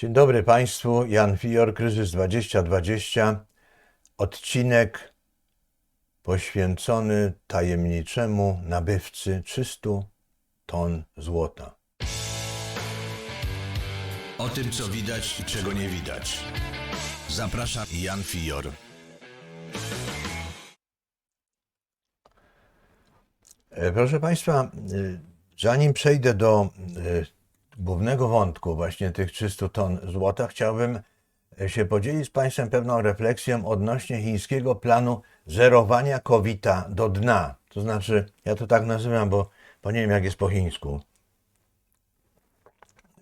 Dzień dobry Państwu. Jan Fior, Kryzys 2020. Odcinek poświęcony tajemniczemu nabywcy 300 ton złota. O tym, co widać i czego nie widać. Zapraszam Jan Fior. E, Proszę Państwa, e, zanim przejdę do e, głównego wątku, właśnie tych 300 ton złota, chciałbym e, się podzielić z Państwem pewną refleksją odnośnie chińskiego planu zerowania kowita do dna. To znaczy, ja to tak nazywam, bo, bo nie wiem, jak jest po chińsku.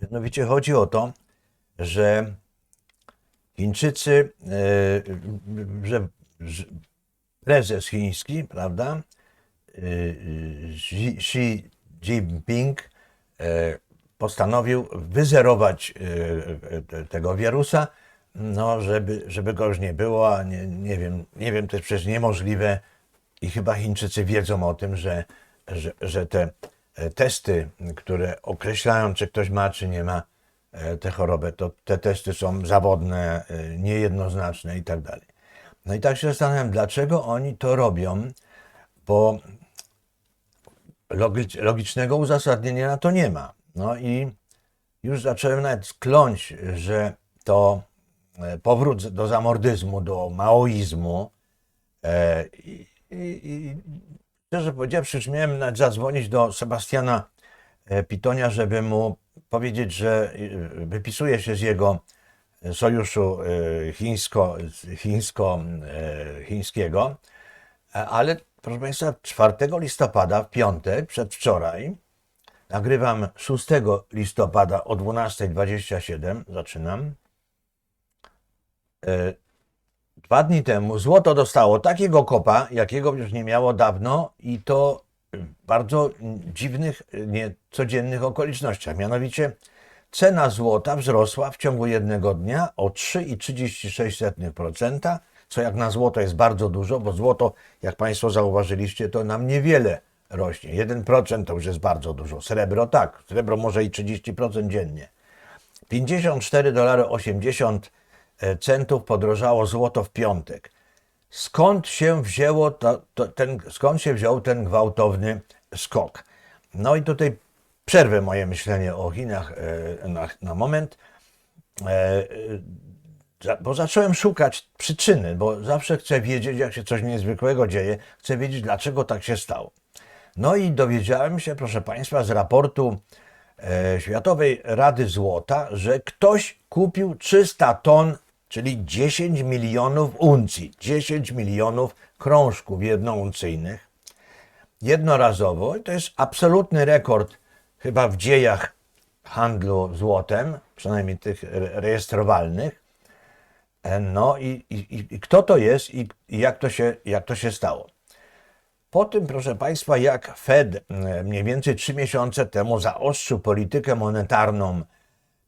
Mianowicie chodzi o to, że Chińczycy, e, że, prezes chiński, prawda, Xi, Xi Jinping e, postanowił wyzerować e, e, tego wirusa, no, żeby, żeby go już nie było, a nie, nie wiem, nie wiem, to jest przecież niemożliwe i chyba Chińczycy wiedzą o tym, że, że, że te e, testy, które określają, czy ktoś ma, czy nie ma e, tę chorobę, to te testy są zawodne, e, niejednoznaczne i tak dalej. No i tak się zastanawiam, dlaczego oni to robią, bo logicz- logicznego uzasadnienia na to nie ma. No i już zacząłem nawet kląć, że to e, powrót do zamordyzmu, do maoizmu. E, I, i, szczerze powiedziawszy, już miałem nawet zadzwonić do Sebastiana e, Pitonia, żeby mu powiedzieć, że wypisuje się z jego sojuszu chińsko, chińsko, chińskiego, ale proszę Państwa, 4 listopada, w piątek, przedwczoraj, nagrywam 6 listopada o 12.27, zaczynam. E, Dwa dni temu złoto dostało takiego kopa, jakiego już nie miało dawno i to w bardzo dziwnych, niecodziennych okolicznościach. Mianowicie cena złota wzrosła w ciągu jednego dnia o 3,36%, co jak na złoto jest bardzo dużo, bo złoto, jak Państwo zauważyliście, to nam niewiele rośnie. 1% to już jest bardzo dużo. Srebro tak, srebro może i 30% dziennie. 54 dolary 80 centów podrożało złoto w piątek. Skąd się wzięło to, to, ten, skąd się wziął ten gwałtowny skok? No i tutaj przerwę moje myślenie o Chinach e, na, na moment, e, e, bo zacząłem szukać przyczyny, bo zawsze chcę wiedzieć, jak się coś niezwykłego dzieje, chcę wiedzieć, dlaczego tak się stało. No i dowiedziałem się, proszę Państwa, z raportu e, Światowej Rady Złota, że ktoś kupił 300 ton, czyli 10 milionów uncji, 10 milionów krążków jednouncyjnych jednorazowo. I to jest absolutny rekord chyba w dziejach handlu złotem, przynajmniej tych re- rejestrowalnych. E, No i, i, i- kto to jest i jak, to się, jak to się stało? Po tym, proszę Państwa, jak Fed e, mniej więcej trzy miesiące temu zaostrzył politykę monetarną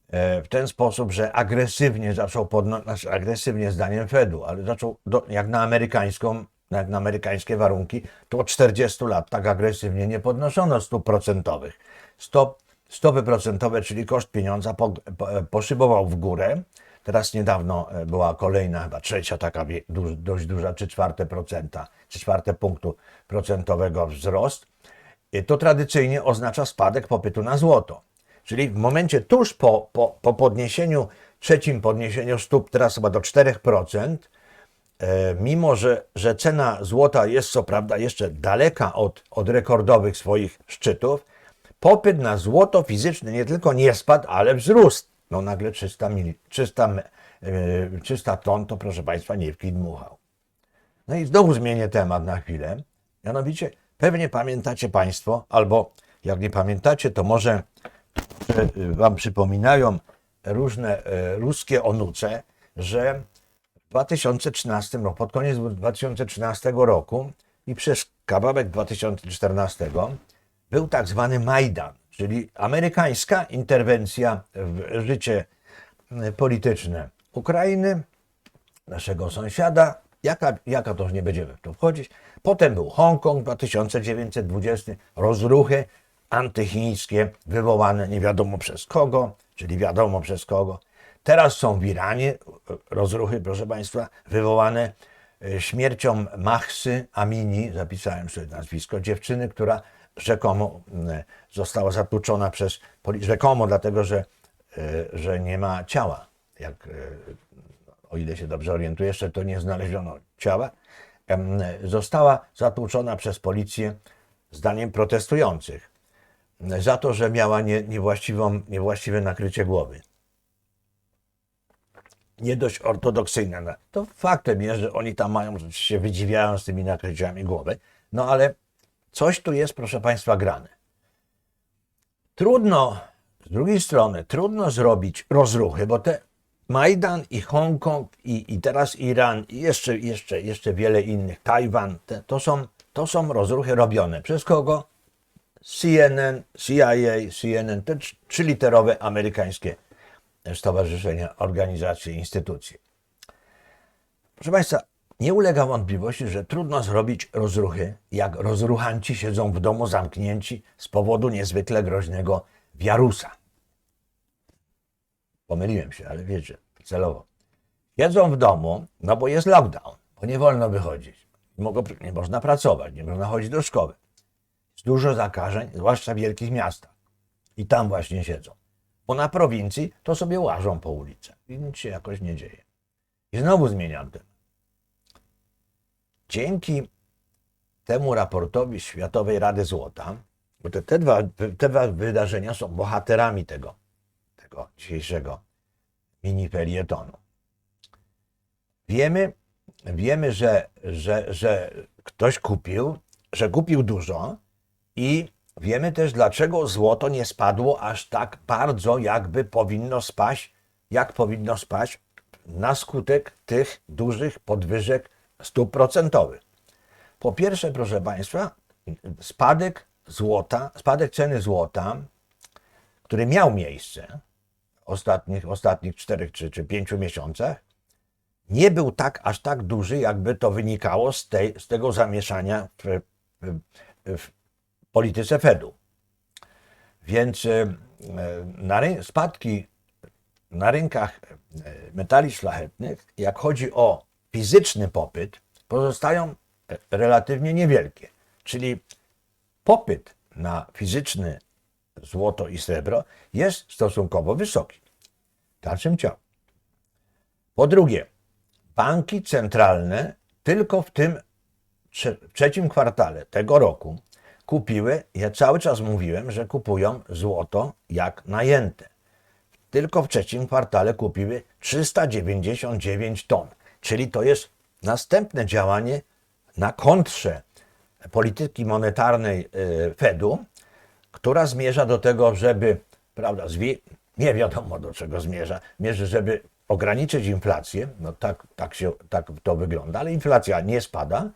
e, w ten sposób, że agresywnie zaczął podnosić, znaczy agresywnie zdaniem Fedu, ale zaczął, do, jak na amerykańską, jak na amerykańskie warunki, to od 40 lat tak agresywnie nie podnoszono stóp procentowych. Stop, stopy procentowe, czyli koszt pieniądza, po, po, poszybował w górę. Teraz niedawno e, była kolejna, chyba trzecia taka dość duża, czy czwarte procenta, czy czwarte punktu procentowego wzrost. I to tradycyjnie oznacza spadek popytu na złoto. Czyli w momencie tuż po, po, po podniesieniu, trzecim podniesieniu stóp, teraz chyba do 4%, e, mimo że, że cena złota jest co prawda jeszcze daleka od, od rekordowych swoich szczytów, popyt na złoto fizyczne nie tylko nie spadł, ale wzrósł. No nagle 300, mili, 300, me- e, 300 ton to proszę Państwa nie w kij dmuchał. No i znowu zmienię temat na chwilę. Mianowicie, pewnie pamiętacie Państwo, albo jak nie pamiętacie, to może że, y, Wam przypominają różne e, ruskie onuce, że w 2013 roku, pod koniec 2013 roku i przez kawałek 2014 był tak zwany Majdan, czyli amerykańska interwencja w życie e, polityczne Ukrainy, naszego sąsiada. Jaka, jaka to nie będziemy w to wchodzić. Potem był Hongkong 2920, rozruchy antychińskie wywołane nie wiadomo przez kogo, czyli wiadomo przez kogo. Teraz są w Iranie rozruchy, proszę Państwa, wywołane e, śmiercią Mahsy Amini, zapisałem sobie nazwisko, dziewczyny, która rzekomo m, została zatłuczona przez policję. Rzekomo dlatego, że, e, że nie ma ciała. Jak, e, o ile się dobrze orientuję, jeszcze to nie znaleziono ciała. Została zatłuczona przez policję zdaniem protestujących za to, że miała nie, niewłaściwą, niewłaściwe nakrycie głowy. Nie dość ortodoksyjne. no. To faktem jest, że oni tam mają, że się wydziwiają z tymi nakryciami głowy. No ale coś tu jest, proszę Państwa, grane. Trudno, z drugiej strony, trudno zrobić rozruchy, bo te Majdan i Hongkong i, i teraz Iran i jeszcze, jeszcze, jeszcze wiele innych, Tajwan, te, to, są, to są rozruchy robione. Przez kogo? CNN, CIA, CNN, te trz- trzyliterowe amerykańskie stowarzyszenia, organizacje, instytucje. Proszę Państwa, nie ulega wątpliwości, że trudno zrobić rozruchy, jak rozruchanci siedzą w domu zamknięci z powodu niezwykle groźnego wirusa. Pomyliłem się, ale wiecie, celowo. Siedzą w domu, no bo jest lockdown, bo nie wolno wychodzić. Nie, można pracować, nie można chodzić do szkoły. Jest dużo zakażeń, zwłaszcza w wielkich miastach. I tam właśnie siedzą. Bo na prowincji to sobie łażą po ulicach i nic się jakoś nie dzieje. I znowu zmieniam temat. Dzięki temu raportowi Światowej Rady Złota, bo te, te, dwa, te dwa wydarzenia są bohaterami tego, tego dzisiejszego mini felietonu. Wiemy, wiemy że, że, że ktoś kupił, że kupił dużo i wiemy też, dlaczego złoto nie spadło aż tak bardzo, jakby powinno spaść, jak powinno spaść na skutek tych dużych podwyżek stóp procentowych. Po pierwsze, proszę Państwa, spadek złota, spadek ceny złota, który miał miejsce w ostatnich, ostatnich czterech czy, czy pięciu miesiącach, nie był tak aż tak duży, jakby to wynikało z, tej, z tego zamieszania w, w, w polityce Fedu. Więc e, na spadki na rynkach e, metali szlachetnych, jak chodzi o fizyczny popyt, pozostają relatywnie niewielkie. Czyli popyt na fizyczne złoto i srebro jest stosunkowo wysoki. W dalszym ciągu. Po drugie, banki centralne tylko w tym w trzecim kwartale tego roku kupiły, ja cały czas mówiłem, że kupują złoto jak najęte. Tylko w trzecim kwartale kupiły 399 ton, czyli to jest następne działanie na kontrze polityki monetarnej e, Fedu, która zmierza do tego, żeby, prawda, nie wiadomo do czego zmierza, mierzy, żeby ograniczyć inflację, no tak, tak, się, tak to wygląda, ale inflacja nie spada,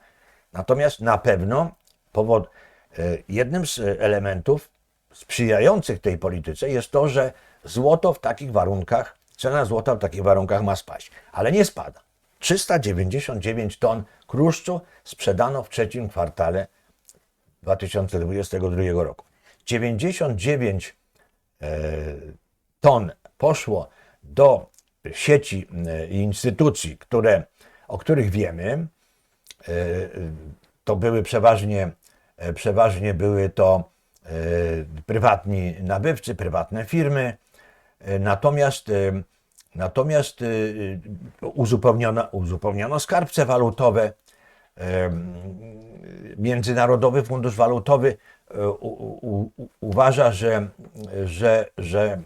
natomiast na pewno powod, e, jednym z elementów sprzyjających tej polityce jest to, że złoto w takich warunkach, cena złota w takich warunkach ma spaść, ale nie spada. 399 ton kruszcu sprzedano w trzecim kwartale 2022 roku. 99 e, ton poszło do sieci e, i instytucji, które, o których wiemy. E, To były przeważnie, przeważnie były to prywatni nabywcy, prywatne firmy. Natomiast, natomiast e, uzupełniono, uzupełniono skarbce walutowe. E, Międzynarodowy Fundusz Walutowy e, u, u, uważa, że, że, że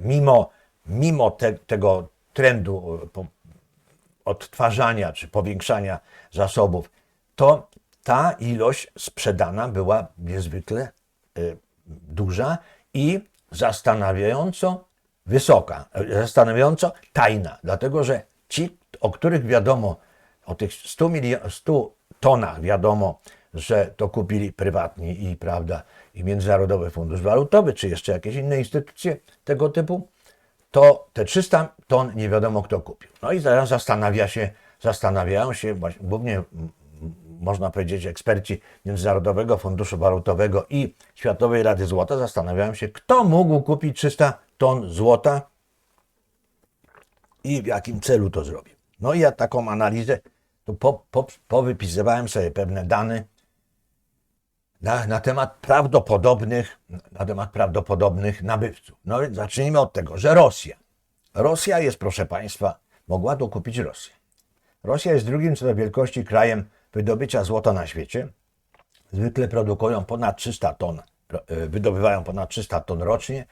mimo, mimo te, tego trendu e, odtwarzania czy powiększania zasobów, to ta ilość sprzedana była niezwykle y, duża i zastanawiająco wysoka, zastanawiająco tajna, dlatego że ci, o których wiadomo, o tych 100, milio- 100 tonach wiadomo, że to kupili prywatni i, prawda, i Międzynarodowy Fundusz Walutowy, czy jeszcze jakieś inne instytucje tego typu, to te 300 ton nie wiadomo kto kupił. No i teraz zastanawia się, zastanawiają się głównie można powiedzieć eksperci Międzynarodowego Funduszu Walutowego i Światowej Rady Złota zastanawiają się, kto mógł kupić 300 ton złota i w jakim celu to zrobił. No i ja taką analizę, to po, po, powypisywałem sobie pewne dane na, na temat prawdopodobnych, na temat prawdopodobnych nabywców. No więc zacznijmy od tego, że Rosja. Rosja jest, proszę Państwa, mogła to kupić Rosja. Rosja jest drugim co do wielkości krajem wydobycia złota na świecie. Zwykle produkują ponad 300 ton, e, wydobywają ponad 300 ton rocznie.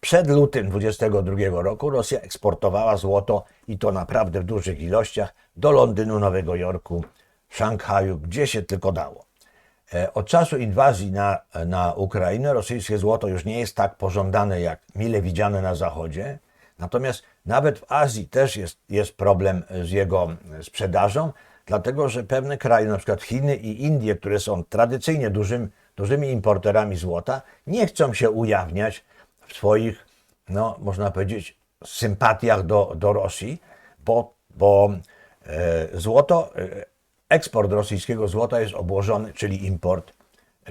Przed lutym 22 roku Rosja eksportowała złoto i to naprawdę w dużych ilościach do Londynu, Nowego Jorku, Szanghaju, gdzie się tylko dało. E, Od czasu inwazji na, na Ukrainę rosyjskie złoto już nie jest tak pożądane jak mile widziane na Zachodzie. Natomiast nawet w Azji też jest, jest problem z jego sprzedażą, dlatego że pewne kraje, przykład Chiny i Indie, które są tradycyjnie dużym, dużymi importerami złota, nie chcą się ujawniać w swoich, no, można powiedzieć, sympatiach do, do Rosji, bo, bo e, złoto, e, eksport rosyjskiego złota jest obłożony, czyli import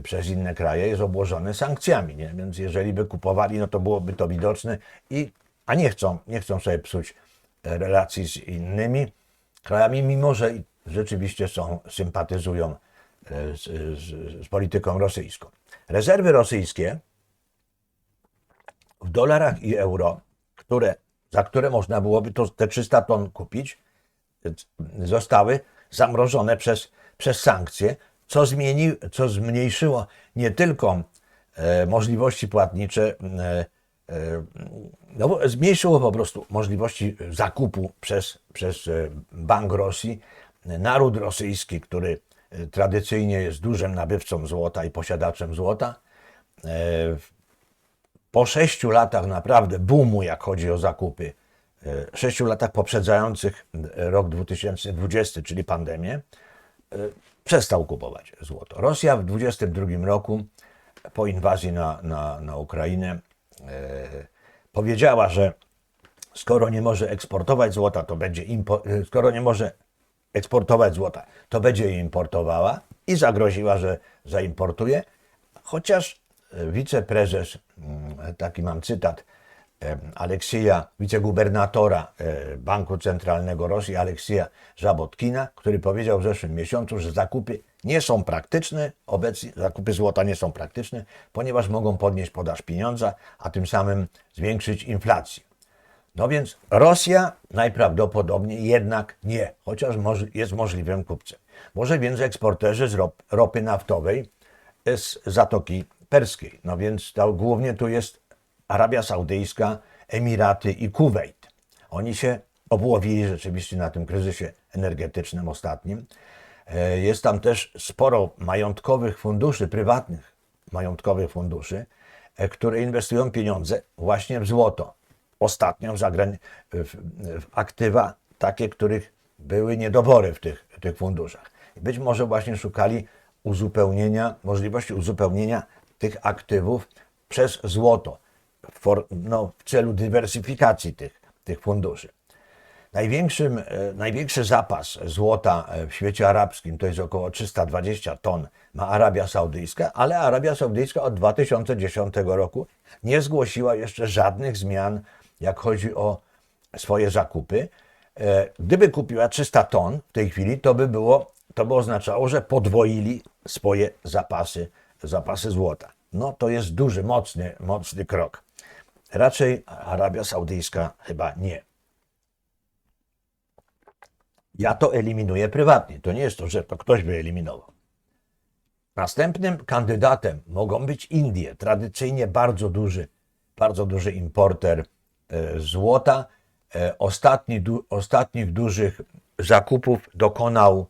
przez inne kraje jest obłożony sankcjami, nie? więc jeżeli by kupowali, no to byłoby to widoczne, i, a nie chcą, nie chcą sobie psuć e, relacji z innymi krajami, mimo że rzeczywiście są, sympatyzują e, z, z, z polityką rosyjską. Rezerwy rosyjskie w dolarach i euro, które, za które można byłoby to, te 300 ton kupić, zostały zamrożone przez, przez sankcje, co, zmieni, co zmniejszyło nie tylko e, możliwości płatnicze, e, e, no, zmniejszyło po prostu możliwości zakupu przez, przez e, Bank Rosji. Naród rosyjski, który tradycyjnie jest dużym nabywcą złota i posiadaczem złota, po sześciu latach naprawdę boomu, jak chodzi o zakupy, e, sześciu latach poprzedzających e, rok 2020, czyli pandemię, e, przestał kupować złoto. Rosja w 2022 roku, po inwazji na, na, na Ukrainę, powiedziała, że skoro nie może eksportować złota, to będzie skoro nie może eksportować złota, to będzie je importowała i zagroziła, że zaimportuje, chociaż wiceprezes, mm, taki mam cytat, e, Aleksija, wicegubernatora e, Banku Centralnego Rosji, Aleksija Żabotkina, który powiedział w zeszłym miesiącu, że zakupy nie są praktyczne, obecnie zakupy złota nie są praktyczne, ponieważ mogą podnieść podaż pieniądza, a tym samym zwiększyć inflację. No więc Rosja najprawdopodobniej jednak nie, chociaż jest możliwym kupcem. Może więc eksporterzy z rop, ropy naftowej z Zatoki Perskiej. No więc to głównie tu jest Arabia Saudyjska, Emiraty i Kuwejt. Oni się obłowili rzeczywiście na tym kryzysie energetycznym ostatnim. E, Jest tam też sporo majątkowych funduszy, prywatnych majątkowych funduszy, e, które inwestują pieniądze właśnie w złoto. Ostatnio w, zagrani- w, w aktywa takie, których były niedobory w tych, w tych funduszach. Być może właśnie szukali uzupełnienia, możliwości uzupełnienia tych aktywów przez złoto for, no, w celu dywersyfikacji tych, tych funduszy. Największym, e, największy zapas złota e, w świecie arabskim to jest około 320 ton ma Arabia Saudyjska, ale Arabia Saudyjska od 2010 roku nie zgłosiła jeszcze żadnych zmian, jak chodzi o swoje zakupy. E, Gdyby kupiła 300 ton w tej chwili, to by było, to by oznaczało, że podwoili swoje zapasy, zapasy złota. No to jest duży, mocny, mocny krok. Raczej Arabia Saudyjska chyba nie. Ja to eliminuję prywatnie. To nie jest to, że to ktoś by eliminował. Następnym kandydatem mogą być Indie, tradycyjnie bardzo duży, bardzo duży importer e, złota. E, Ostatni, du, ostatnich dużych zakupów dokonał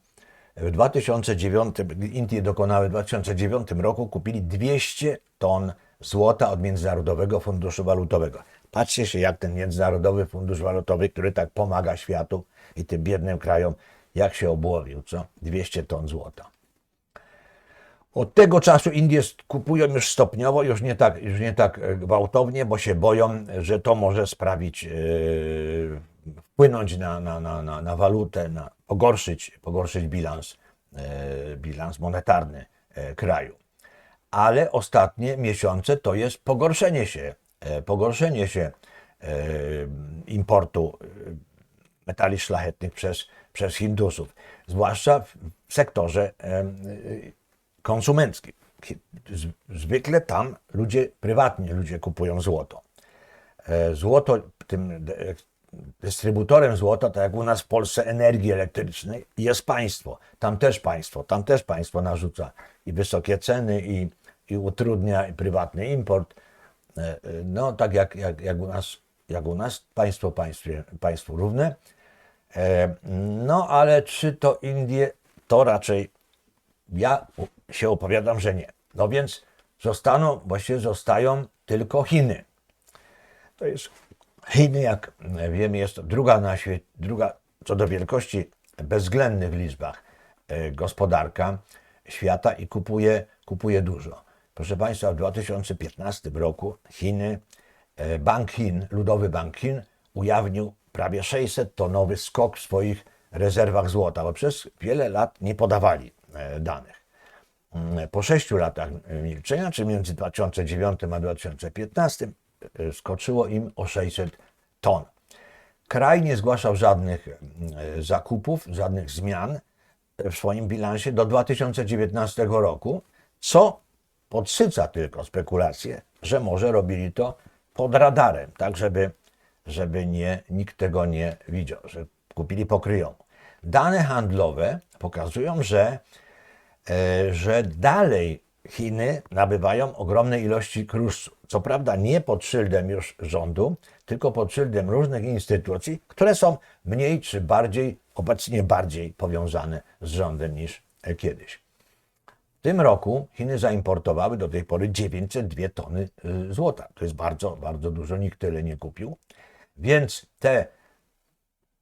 w 2009, Indie dokonały w 2009 roku, kupili 200 ton złota od Międzynarodowego Funduszu Walutowego. Patrzcie się, jak ten Międzynarodowy Fundusz Walutowy, który tak pomaga światu i tym biednym krajom, jak się obłowił, co? 200 ton złota. Od tego czasu Indie kupują już stopniowo, już nie tak, już nie tak e, gwałtownie, bo się boją, że to może sprawić, yy, wpłynąć na, na, na, na, na walutę, na, pogorszyć, pogorszyć bilans, yy, bilans monetarny e, kraju. Ale ostatnie miesiące to jest pogorszenie się, e, pogorszenie się e, importu metali szlachetnych przez, przez Hindusów, zwłaszcza w sektorze konsumenckim. Zwykle tam ludzie, prywatnie ludzie kupują złoto. E, Złoto, tym dystrybutorem złota, tak jak u nas w Polsce energii elektrycznej, jest państwo. Tam też państwo, tam też państwo narzuca i wysokie ceny, i, i utrudnia prywatny import. E, e, No, tak jak, jak, jak, u nas, jak u nas, państwo państwie, równe. E, No, ale czy to Indie, to raczej ja się opowiadam, że nie. No więc zostaną, właściwie zostają tylko Chiny. To jest Chiny, jak wiemy, jest druga na świecie, druga co do wielkości bezwzględnych liczbach e, gospodarka świata i kupuje, kupuje dużo. Proszę Państwa, w 2015 roku Chiny, e, Bank Chin, Ludowy Bank Chin ujawnił prawie 600 tonowy skok w swoich rezerwach złota, bo przez wiele lat nie podawali e, danych. Mm, Po sześciu latach milczenia, czy między 2009 a 2015, e, skoczyło im o 600 ton. Kraj nie zgłaszał żadnych e, zakupów, żadnych zmian w swoim bilansie do 2019 roku, co podsyca tylko spekulacje, że może robili to pod radarem, tak żeby, żeby nie, nikt tego nie widział, że kupili pokryjomu. Dane handlowe pokazują, że że dalej Chiny nabywają ogromne ilości kruszcu. Co prawda nie pod szyldem już rządu, tylko pod szyldem różnych instytucji, które są mniej czy bardziej, obecnie bardziej powiązane z rządem niż kiedyś. W tym roku Chiny zaimportowały do tej pory 902 tony y, złota. To jest bardzo, bardzo dużo, nikt tyle nie kupił. Więc te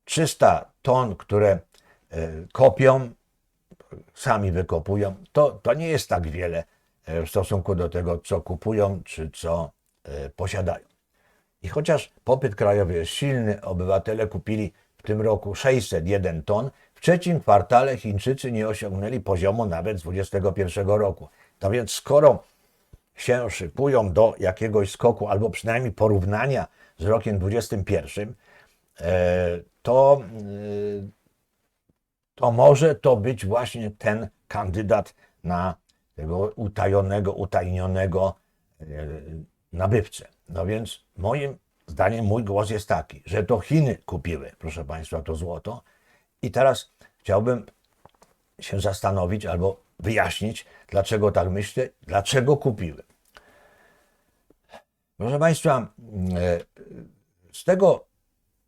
300 ton, które e, kopią, sami wykopują, to, to nie jest tak wiele w stosunku do tego, co kupują czy co e, posiadają. I chociaż popyt krajowy jest silny, obywatele kupili w tym roku 601 ton, w trzecim kwartale Chińczycy nie osiągnęli poziomu nawet z 2021 roku. No więc skoro się szykują do jakiegoś skoku, albo przynajmniej porównania z rokiem 2021, e, to e, to może to być właśnie ten kandydat na tego utajonego, utajnionego e, nabywcę. No więc moim zdaniem mój głos jest taki, że to Chiny kupiły, proszę Państwa, to złoto. I teraz chciałbym się zastanowić albo wyjaśnić, dlaczego tak myślę, dlaczego kupiły. Proszę Państwa, e, z tego,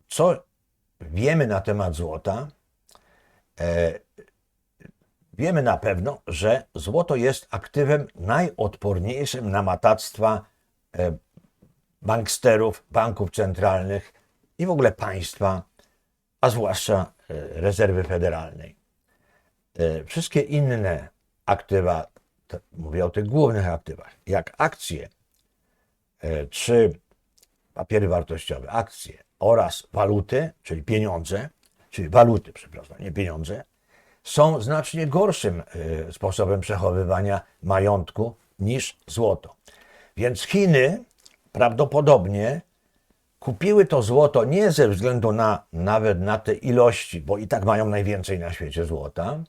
co wiemy na temat złota, E, wiemy na pewno, że złoto jest aktywem najodporniejszym na matactwa e, banksterów, banków centralnych i w ogóle państwa, a zwłaszcza e, rezerwy federalnej. E, Wszystkie inne aktywa, mówię o tych głównych aktywach, jak akcje czy papiery wartościowe, akcje oraz waluty, czyli pieniądze, czyli waluty, przepraszam, nie pieniądze, są znacznie gorszym e, sposobem przechowywania majątku niż złoto. Więc Chiny prawdopodobnie kupiły to złoto nie ze względu na nawet na te ilości, bo i tak mają najwięcej na świecie złota,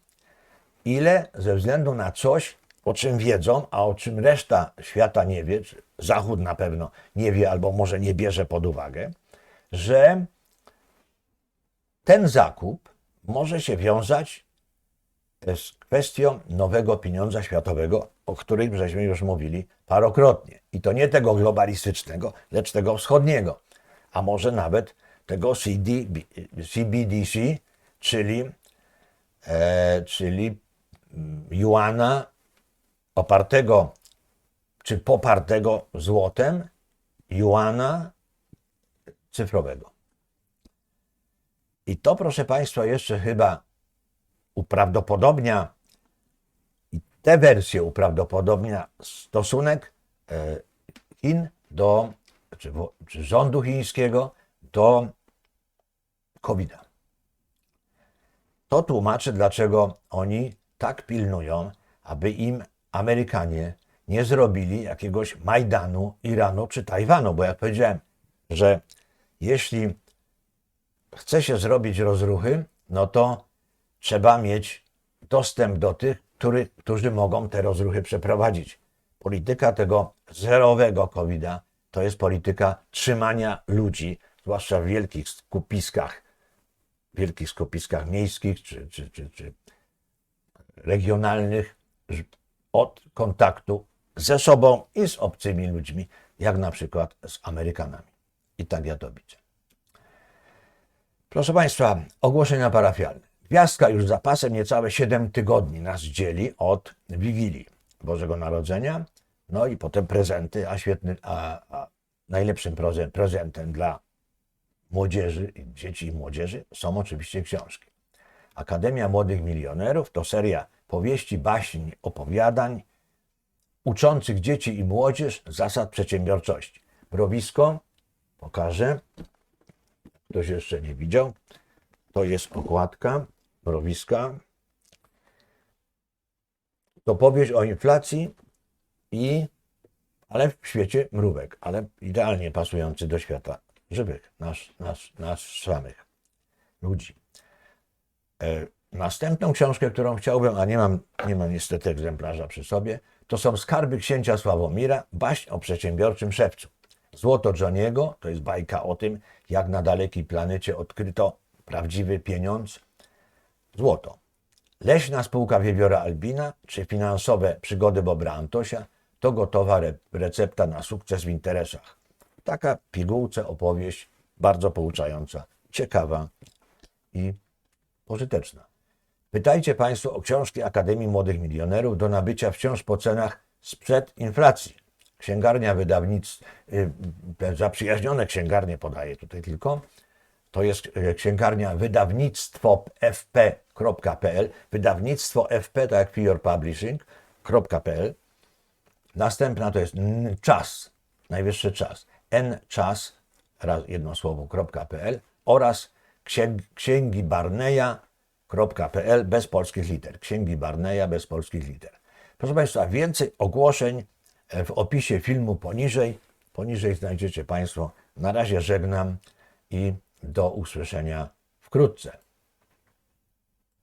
ile ze względu na coś, o czym wiedzą, a o czym reszta świata nie wie, Zachód na pewno nie wie albo może nie bierze pod uwagę, że ten zakup może się wiązać z kwestią nowego pieniądza światowego, o którym żeśmy już mówili parokrotnie. I to nie tego globalistycznego, lecz tego wschodniego, a może nawet tego CD, CBDC, czyli, e, czyli mm, juana opartego czy popartego złotem, juana cyfrowego. I to, proszę Państwa, jeszcze chyba uprawdopodobnia, i te wersje uprawdopodobnia stosunek e, Chin do, czy, czy rządu chińskiego do COVID-a. To tłumaczy, dlaczego oni tak pilnują, aby im Amerykanie nie zrobili jakiegoś Majdanu, Iranu czy Tajwanu, bo jak powiedziałem, że jeśli chce się zrobić rozruchy, no to trzeba mieć dostęp do tych, który, którzy mogą te rozruchy przeprowadzić. Polityka tego zerowego covid to jest polityka trzymania ludzi, zwłaszcza w wielkich skupiskach, wielkich skupiskach miejskich czy, czy, czy, czy regionalnych, od kontaktu ze sobą i z obcymi ludźmi, jak na przykład z Amerykanami. I tak ja to widzę. Proszę Państwa, ogłoszenia parafialne. Gwiazdka już zapasem niecałe 7 tygodni nas dzieli od Wigilii Bożego Narodzenia. No i potem prezenty, a świetny, a, a najlepszym prezen- prezentem dla młodzieży, dzieci i młodzieży są oczywiście książki. Akademia Młodych Milionerów to seria powieści, baśni, opowiadań uczących dzieci i młodzież zasad przedsiębiorczości. Mrowisko, pokażę, ktoś jeszcze nie widział, to jest okładka mrowiska. To powieść o inflacji i, ale w świecie mrówek, ale idealnie pasujący do świata żywych, nas, nas, nas samych, ludzi. E, Następną książkę, którą chciałbym, a nie mam, nie mam niestety egzemplarza przy sobie, to są Skarby księcia Sławomira, baśń o przedsiębiorczym szewcu. Złoto Johniego to jest bajka o tym, jak na dalekiej planecie odkryto prawdziwy pieniądz. Złoto. Leśna spółka wiewiora Albina, czy finansowe przygody Bobra Antosia, to gotowa re- recepta na sukces w interesach. Taka pigułce opowieść, bardzo pouczająca, ciekawa i pożyteczna. Pytajcie Państwo o książki Akademii Młodych Milionerów do nabycia wciąż po cenach sprzed inflacji. Księgarnia wydawnictw, y, zaprzyjaźnione księgarnie podaję tutaj tylko, to jest y, księgarnia wydawnictwo fp.pl, wydawnictwo fp, tak jak Fear Publishing.pl. Następna to jest czas, najwyższy czas, nczas, raz jedno słowo.pl oraz księg, księgi Barneya.pl bez polskich liter. Księgi Barneya bez polskich liter. Proszę Państwa, więcej ogłoszeń e, w opisie filmu poniżej. Poniżej znajdziecie Państwo. Na razie żegnam i do usłyszenia wkrótce.